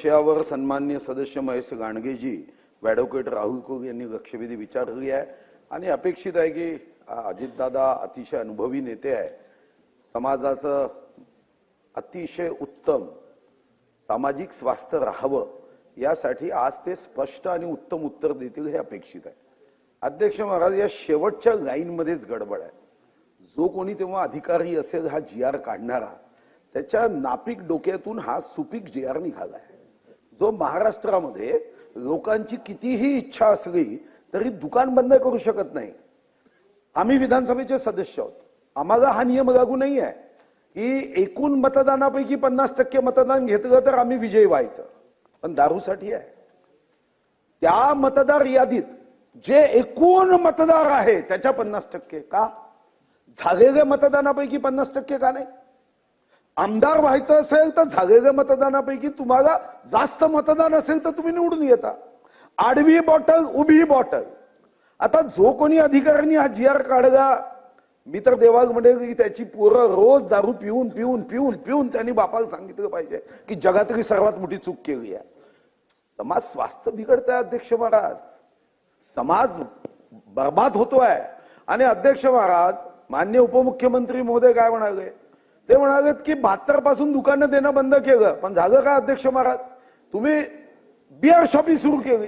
विषयावर सन्मान्य सदस्य महेश गाणगेजी ॲडव्होकेट राहुल कुग यांनी लक्षवेधी विचारली आहे आणि अपेक्षित आहे की अजितदादा अतिशय अनुभवी नेते आहे समाजाचं अतिशय उत्तम सामाजिक स्वास्थ्य राहावं यासाठी आज ते स्पष्ट आणि उत्तम उत्तर देतील हे अपेक्षित आहे. अध्यक्ष महाराज या शेवटच्या लाईनमध्येच गडबड आहे. जो कोणी तेव्हा अधिकारी असेल हा जी आर काढणारा. त्याच्या नापीक डोक्यातून हा सुपीक जी आर निघालाय. जो महाराष्ट्रामध्ये लोकांची कितीही इच्छा असली तरी दुकान बंद करू शकत नाही. आम्ही विधानसभेचे सदस्य आहोत. आम्हाला हा नियम लागू नाही आहे की एकूण मतदानापैकी पन्नास टक्के मतदान घेतलं तर आम्ही विजयी व्हायचं. पण दारूसाठी आहे. त्या मतदार यादीत जे एकूण मतदार आहे त्याच्या पन्नास टक्के का? झालेल्या मतदानापैकी पन्नास टक्के का नाही? आमदार व्हायचं असेल तर झालेल्या मतदानापैकी तुम्हाला जास्त मतदान असेल तर तुम्ही निवडून येता. आडवी बॉटल उभी बॉटल. आता जो कोणी अधिकाऱ्यांनी हा जी आर काढला मी तर देवाग म्हणेल की त्याची पोरं रोज दारू पिऊन पिऊन पिऊन पिऊन त्यांनी बापाला सांगितलं पाहिजे की जगातली सर्वात मोठी चूक केली आहे. समाज स्वास्थ्य बिघडतंय अध्यक्ष महाराज. समाज बर्बाद होतोय. आणि अध्यक्ष महाराज मान्य उपमुख्यमंत्री महोदय काय म्हणाले? ते म्हणालेत की बहात्तरपासून दुकानं देणं बंद केलं पण झालं काय अध्यक्ष महाराज? तुम्ही बिअर शॉपी सुरू केली.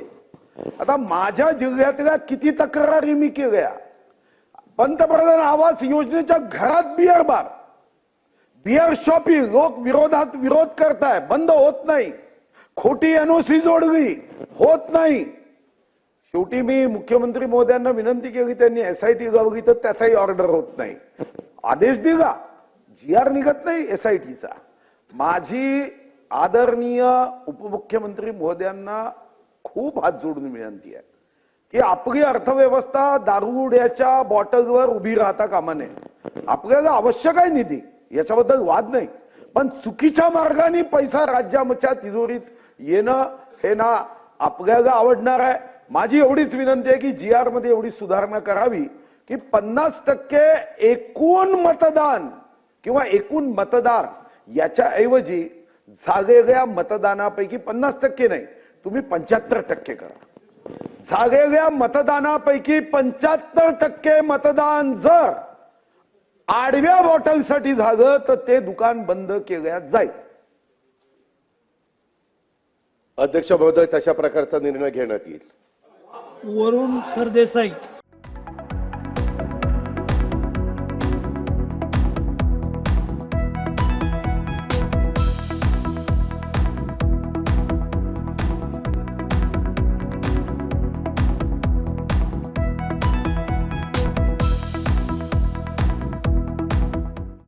आता माझ्या जिल्ह्यातल्या किती तक्रारी मी केल्या? पंतप्रधान आवास योजनेच्या घरात बिअर बार. बिअर शॉपी लोक विरोधात विरोध करताय बंद होत नाही. खोटी एनओसी जोडली होत नाही. शेवटी मी मुख्यमंत्री महोदयांना विनंती केली त्यांनी एसआयटी लावली तर त्याचाही ऑर्डर होत नाही. आदेश दिला. जी आर निघत नाही एस आय टीचा माझी आदरणीय उपमुख्यमंत्री महोदयांना खूप हात जोडून विनंती आहे की आपली अर्थव्यवस्था दारुड्याच्या बॉटलवर उभी राहता कामा नये. आपल्याला आवश्यक आहे निधी याच्याबद्दल वाद नाही. पण चुकीच्या मार्गाने पैसा राज्याच्या तिजोरीत येणं हे ना आपल्याला आवडणार आहे. माझी एवढीच विनंती आहे की जी आरमध्ये एवढी सुधारणा करावी की पन्नास टक्के एकूण मतदान किंवा एकूण मतदार याच्या ऐवजी झालेल्या मतदानापैकी पन्नास टक्के नाही तुम्ही पंच्याहत्तर टक्के करा. झालेल्या मतदानापैकी पंच्याहत्तर टक्के मतदान जर आडव्या बॉटलसाठी झालं तर ते दुकान बंद केल्या जाईल. अध्यक्ष महोदय तशा प्रकारचा निर्णय घेण्यात येईल. वरुण सरदेसाई.